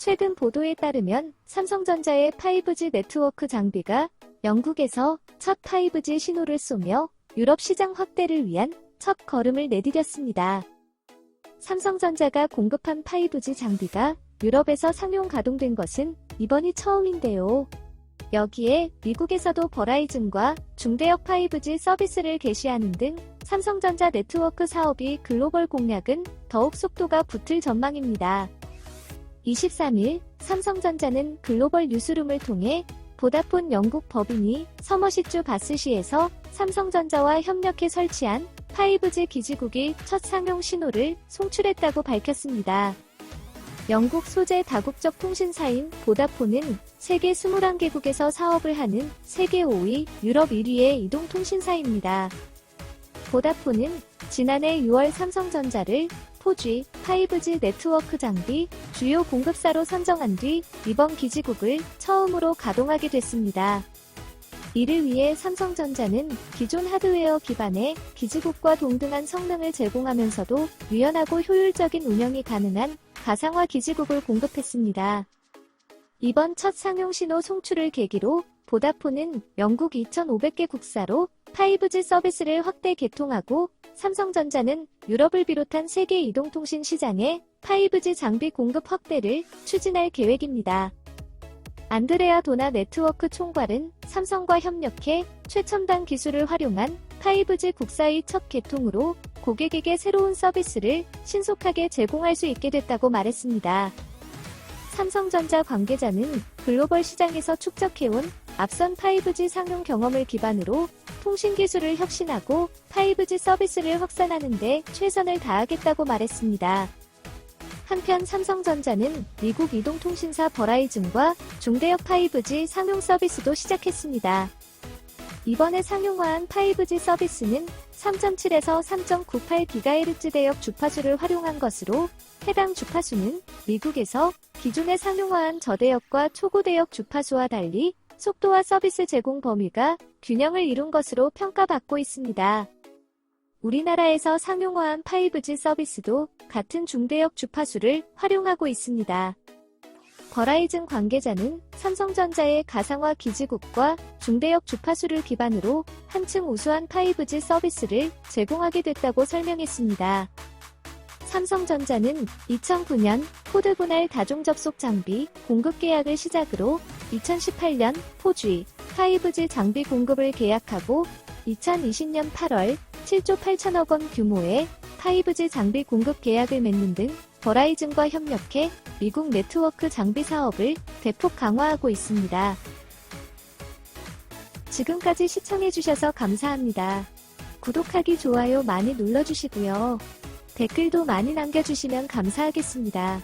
최근 보도에 따르면 삼성전자의 5G 네트워크 장비가 영국에서 첫 5G 신호를 쏘며 유럽 시장 확대를 위한 첫 걸음을 내디뎠습니다. 삼성전자가 공급한 5G 장비가 유럽에서 상용 가동된 것은 이번이 처음인데요. 여기에 미국에서도 버라이즌과 중대역 5G 서비스를 개시하는 등 삼성전자 네트워크 사업이 글로벌 공략은 더욱 속도가 붙을 전망입니다. 23일 삼성전자는 글로벌 뉴스룸을 통해 보다폰 영국 법인이 서머시주 바스시에서 삼성전자와 협력해 설치한 5G 기지국이 첫 상용 신호를 송출했다고 밝혔습니다. 영국 소재 다국적 통신사인 보다폰은 세계 21개국에서 사업을 하는 세계 5위, 유럽 1위의 이동 통신사입니다. 보다폰은 지난해 6월 삼성전자를 4G, 5G 네트워크 장비 주요 공급사로 선정한 뒤 이번 기지국을 처음으로 가동하게 됐습니다. 이를 위해 삼성전자는 기존 하드웨어 기반의 기지국과 동등한 성능을 제공하면서도 유연하고 효율적인 운영이 가능한 가상화 기지국을 공급했습니다. 이번 첫 상용 신호 송출을 계기로 보다폰은 영국 2,500개 국사로 5G 서비스를 확대 개통하고 삼성전자는 유럽을 비롯한 세계 이동통신 시장에 5G 장비 공급 확대를 추진할 계획입니다. 안드레아 도나 네트워크 총괄은 삼성과 협력해 최첨단 기술을 활용한 5G 국사의 첫 개통으로 고객에게 새로운 서비스를 신속하게 제공할 수 있게 됐다고 말했습니다. 삼성전자 관계자는 글로벌 시장에서 축적해온 앞선 5G 상용 경험을 기반으로 통신 기술을 혁신하고 5G 서비스를 확산하는 데 최선을 다하겠다고 말했습니다. 한편 삼성전자는 미국 이동통신사 버라이즌과 중대역 5G 상용 서비스도 시작했습니다. 이번에 상용화한 5G 서비스는 3.7에서 3.98GHz 대역 주파수를 활용한 것으로 해당 주파수는 미국에서 기존의 상용화한 저대역과 초고대역 주파수와 달리 속도와 서비스 제공 범위가 균형을 이룬 것으로 평가받고 있습니다. 우리나라에서 상용화한 5G 서비스도 같은 중대역 주파수를 활용하고 있습니다. 버라이즌 관계자는 삼성전자의 가상화 기지국과 중대역 주파수를 기반으로 한층 우수한 5G 서비스를 제공하게 됐다고 설명했습니다. 삼성전자는 2009년 코드 분할 다중 접속 장비 공급 계약을 시작으로 2018년 4G, 5G 장비 공급을 계약하고 2020년 8월 7조 8천억 원 규모의 5G 장비 공급 계약을 맺는 등 버라이즌과 협력해 미국 네트워크 장비 사업을 대폭 강화하고 있습니다. 지금까지 시청해주셔서 감사합니다. 구독하기, 좋아요 많이 눌러주시고요. 댓글도 많이 남겨주시면 감사하겠습니다.